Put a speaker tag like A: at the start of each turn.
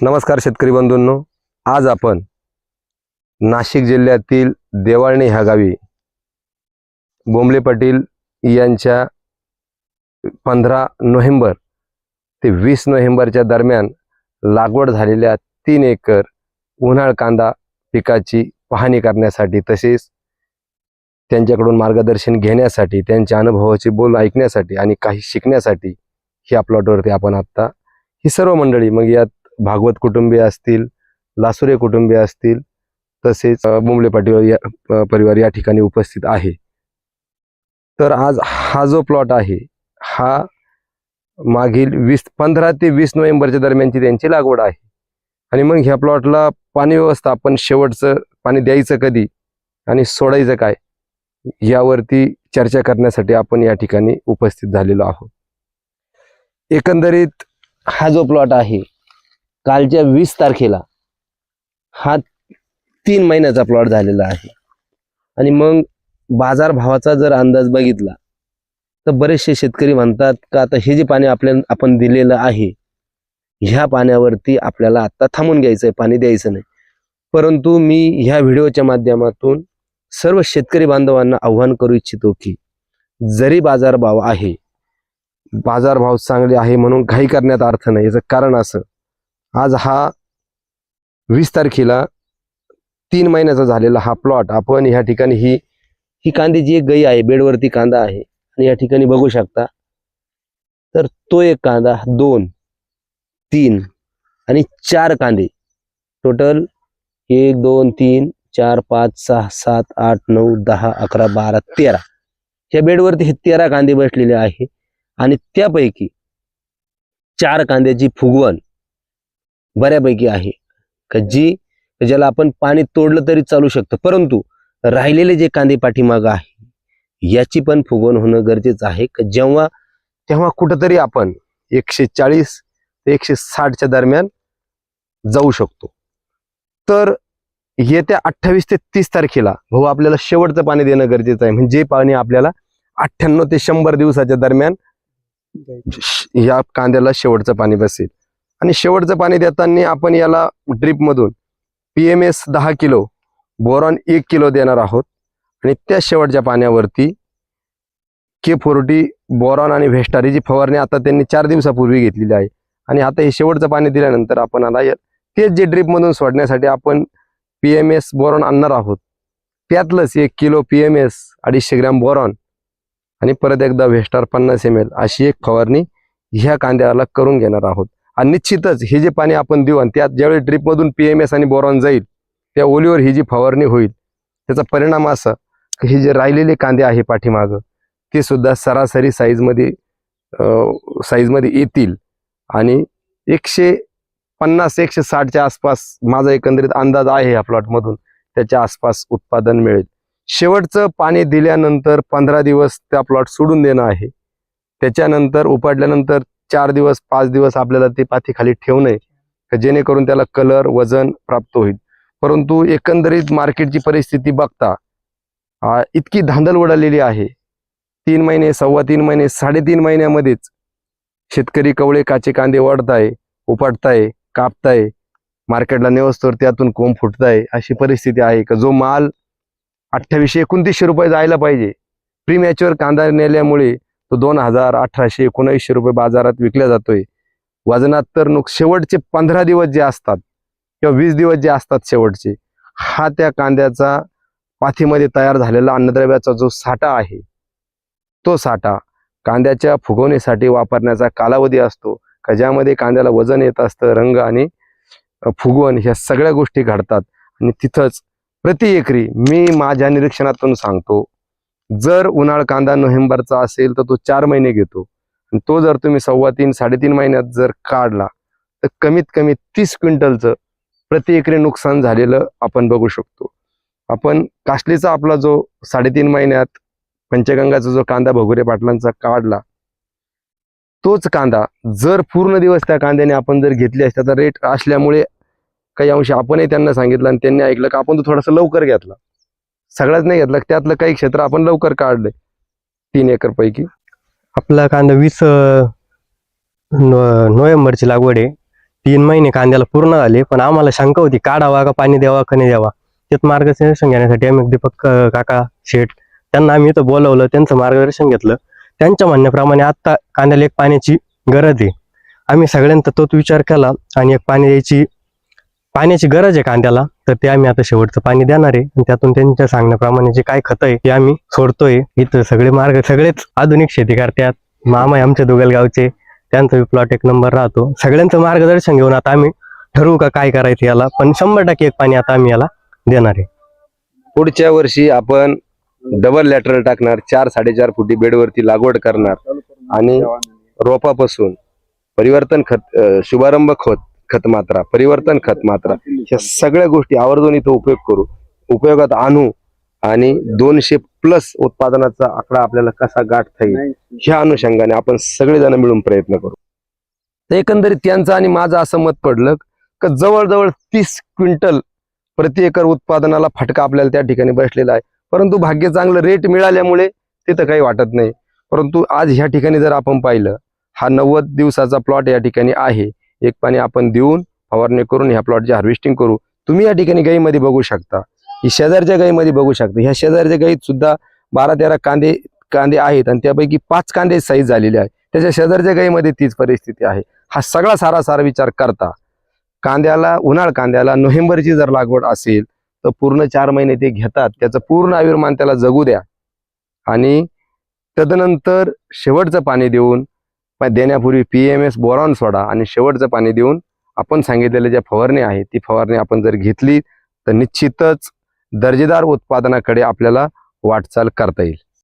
A: नमस्कार शेतकरी बंधूंनो. आज आपण नाशिक जिल्ह्यातील देवाळणी ह्या गावी बोंबले पाटील यांच्या पंधरा नोव्हेंबर ते वीस नोव्हेंबरच्या दरम्यान लागवड झालेल्या तीन एकर उन्हाळ कांदा पिकाची पाहणी करण्यासाठी तसेच त्यांच्याकडून मार्गदर्शन घेण्यासाठी त्यांच्या अनुभवाची बोल ऐकण्यासाठी आणि काही शिकण्यासाठी ह्या प्लॉटवरती आपण आत्ता ही सर्व मंडळी मग यात भागवत कुटुंबीय असतील लासुरे कुटुंबीय असतील तसेच अ, बोंबले पाटील या परिवार या ठिकाणी उपस्थित आहे. तर आज हा जो प्लॉट आहे हा मागील वीस पंधरा ते वीस नोव्हेंबरच्या दरम्यानची त्यांची लागवड आहे. आणि मग ह्या प्लॉटला पाणी व्यवस्थापन शेवटचं पाणी द्यायचं कधी आणि सोडायचं काय यावरती चर्चा करण्यासाठी आपण या ठिकाणी उपस्थित झालेलो आहोत. एकंदरीत हा जो प्लॉट आहे कालच्या वीस तारखेला हा तीन महिन्याचा प्लॉट झालेला आहे. आणि मग बाजारभावाचा जर अंदाज बघितला तर बरेचसे शेतकरी म्हणतात का आता हे जे पाणी आपल्या आपण दिलेलं आहे ह्या पाण्यावरती आपल्याला आता थांबून घ्यायचं आहे पाणी द्यायचं नाही. परंतु मी ह्या व्हिडिओच्या माध्यमातून सर्व शेतकरी बांधवांना आव्हान करू इच्छितो की जरी बाजारभाव आहे बाजारभाव चांगले आहे म्हणून घाई करण्यात अर्थ नाही. याचं कारण असं आज हा वीस तारखेला तीन महिन्याचा झालेला हा प्लॉट आपण ह्या ठिकाणी ही ही कांद्याची एक गई आहे बेडवरती कांदा आहे आणि या ठिकाणी बघू शकता. तर तो एक कांदा दोन तीन आणि चार कांदे. टोटल एक दोन तीन चार पाच सहा सात आठ नऊ दहा अकरा बारा तेरा. ह्या बेडवरती हे तेरा कांदे बसलेले आहे. आणि त्यापैकी चार कांद्याची फुगवण बऱ्यापैकी आहे. का जी ज्याला आपण पाणी तोडलं तरी चालू शकतं. परंतु राहिलेले जे कांदे पाठीमागं आहे याची पण फुगवण होणं गरजेचं आहे. का जेव्हा तेव्हा कुठंतरी आपण एकशे चाळीस ते एकशे साठच्या दरम्यान जाऊ शकतो. तर येत्या अठ्ठावीस ते तीस तारखेला भाऊ आपल्याला शेवटचं पाणी देणं गरजेचं आहे. म्हणजे जे पाणी आपल्याला अठ्ठ्याण्णव ते शंभर दिवसाच्या दरम्यान या कांद्याला शेवटचं पाणी बसेल. आणि शेवटचं पाणी देताना आपण याला ड्रीपमधून पी एम एस दहा किलो बोरॉन एक किलो देणार आहोत. आणि त्या शेवटच्या पाण्यावरती के फोर्टी बोरॉन आणि व्हेस्टारीची फवारणी आता त्यांनी चार दिवसापूर्वी घेतलेली आहे. आणि आता हे शेवटचं पाणी दिल्यानंतर आपण आला तेच जे ड्रीपमधून सोडण्यासाठी आपण पी एम एस बोरॉन आणणार आहोत. त्यातलंच एक किलो पी एम एस अडीचशे ग्रॅम बोरॉन आणि परत एकदा व्हेस्टार पन्नास एम एल अशी एक फवारणी ह्या कांद्याला करून घेणार आहोत. आणि निश्चितच हे जे पाणी आपण देऊ आणि त्यात ज्यावेळी ड्रीपमधून पी एम एस आणि बोरॉन जाईल त्या ओलीवर ही जी फवारणी होईल त्याचा परिणाम असा की हे जे राहिलेले कांदे आहे पाठीमागं ते सुद्धा सरासरी साईजमध्ये साईजमध्ये येतील. आणि एकशे पन्नास एकशे साठच्या आसपास माझा एकंदरीत अंदाज आहे या प्लॉटमधून त्याच्या आसपास उत्पादन मिळेल. शेवटचं पाणी दिल्यानंतर पंधरा दिवस त्या प्लॉट सोडून देणं आहे. त्याच्यानंतर उपाडल्यानंतर चार दिवस पाच दिवस आपल्याला ते पाथीखाली खाली आहे जेणेकरून त्याला कलर वजन प्राप्त होईल. परंतु एकंदरीत मार्केटची परिस्थिती बघता इतकी धांदल उडालेली आहे. तीन महिने सव्वा तीन महिने साडेतीन महिन्यामध्येच शेतकरी कवळे काचे कांदे वाढताय उपटताय कापताय मार्केटला नेवस्तोर त्यातून कोंब फुटताय अशी परिस्थिती आहे का जो माल अठ्ठावीसशे एकोणतीसशे रुपये जायला पाहिजे. प्रीमॅच्युअर कांदा नेल्यामुळे तो दोन हजार अठराशे एकोणऐंशी रुपये बाजारात विकला जातोय. वजनात तर नुक शेवटचे पंधरा दिवस जे असतात किंवा वीस दिवस जे असतात शेवटचे हा त्या कांद्याचा पाथीमध्ये तयार झालेला अन्नद्रव्याचा जो साठा आहे तो साठा कांद्याच्या फुगवणीसाठी वापरण्याचा कालावधी असतो. का ज्यामध्ये कांद्याला वजन येत असतं रंग आणि फुगवण ह्या सगळ्या गोष्टी घडतात. आणि तिथंच प्रति एकरी मी माझ्या निरीक्षणातून सांगतो जर उन्हाळ कांदा नोव्हेंबरचा असेल तर तो चार महिने घेतो. आणि तो जर तुम्ही सव्वा तीन साडेतीन महिन्यात जर काढला तर कमीत कमी तीस क्विंटलचं प्रति एकरी नुकसान झालेलं आपण बघू शकतो. आपण कासलीचा आपला जो साडेतीन महिन्यात पंचगंगाचा जो कांदा भगुरे पाटलांचा काढला तोच कांदा जर पूर्ण दिवस त्या कांद्याने आपण जर घेतली असता तर रेट असल्यामुळे काही अंश आपणही त्यांना सांगितलं आणि त्यांनी ऐकलं का आपण तो थोडासा लवकर घेतला. सगळ्याच नाही घेतला त्यातलं काही क्षेत्र आपण लवकर काढले. तीन एकर पैकी
B: आपला कांदा वीस नोव्हेंबरची लागवड आहे. तीन महिने कांद्याला पूर्ण झाले पण आम्हाला शंका होती काढावा का पाणी द्यावा का नाही द्यावा? त्यात मार्गदर्शन घेण्यासाठी आम्ही दीपक काका शेठ त्यांना आम्ही इथं बोलवलं त्यांचं मार्गदर्शन घेतलं. त्यांच्या म्हणण्याप्रमाणे आत्ता कांद्याला एक पाण्याची गरज आहे. आम्ही सगळ्यांचा तोच विचार केला आणि एक पाणी द्यायची पाण्याची गरज आहे कांद्याला. तर ते आम्ही आता शेवटचं पाणी देणार आहे. आणि त्यातून त्यांच्या सांगण्याप्रमाणे जे काय खतं आहे ते आम्ही सोडतोय. इथं सगळे मार्ग सगळेच आधुनिक शेती करतात. मामा आहे आमच्या दुगलगावचे त्यांचा प्लॉट एक नंबर राहतो. सगळ्यांचं मार्गदर्शन घेऊन आता आम्ही ठरवू का काय करायचं याला. पण शंभर टक्के एक पाणी आता आम्ही याला देणार आहे.
A: पुढच्या वर्षी आपण डबल लॅटरल टाकणार. चार साडेचार फुटी बेडवरती लागवड करणार. आणि रोपापासून परिवर्तन खत शुभारंभ खत खत मात्रा परिवर्तन खत मात्रा ह्या सगळ्या गोष्टी आवर्जून इथं उपयोग करू. उपयोगात आणू आणि दोनशे प्लस उत्पादनाचा आकडा आपल्याला कसा गाठता येईल ह्या अनुषंगाने आपण सगळेजण मिळून प्रयत्न करू. तर एकंदरीत त्यांचं आणि माझं असं मत पडलं का जवळजवळ तीस क्विंटल प्रति एकर उत्पादनाला फटका आपल्याला त्या ठिकाणी बसलेला आहे. परंतु भाग्य चांगलं रेट मिळाल्यामुळे तिथं काही वाटत नाही. परंतु आज ह्या ठिकाणी जर आपण पाहिलं हा नव्वद दिवसाचा प्लॉट या ठिकाणी आहे. एक पाणी आपण देऊन फवारणी करून ह्या प्लॉटची हार्वेस्टिंग करू. तुम्ही या ठिकाणी गाईमध्ये बघू शकता. ही शेजारच्या गाईमध्ये बघू शकता. ह्या शेजारच्या गाईत सुद्धा बारा तेरा कांदे कांदे आहेत आणि त्यापैकी पाच कांदे साईज झालेले आहेत. त्याच्या शेजारच्या गाईमध्ये तीच परिस्थिती आहे. हा सगळा सारा सारा विचार करता. कांद्याला उन्हाळ कांद्याला नोव्हेंबरची जर लागवड असेल तर पूर्ण चार महिने ते घेतात. त्याचं पूर्ण आयुर्मान त्याला जगू द्या. आणि तदनंतर शेवटचं पाणी देऊन देण्यापूर्वी पी एम एस बोरॉन सोडा आणि शेवटचं पाणी देऊन आपण सांगितलेल्या ज्या फवारणी आहे ती फवारणी आपण जर घेतली तर निश्चितच दर्जेदार उत्पादनाकडे आपल्याला वाटचाल करता येईल.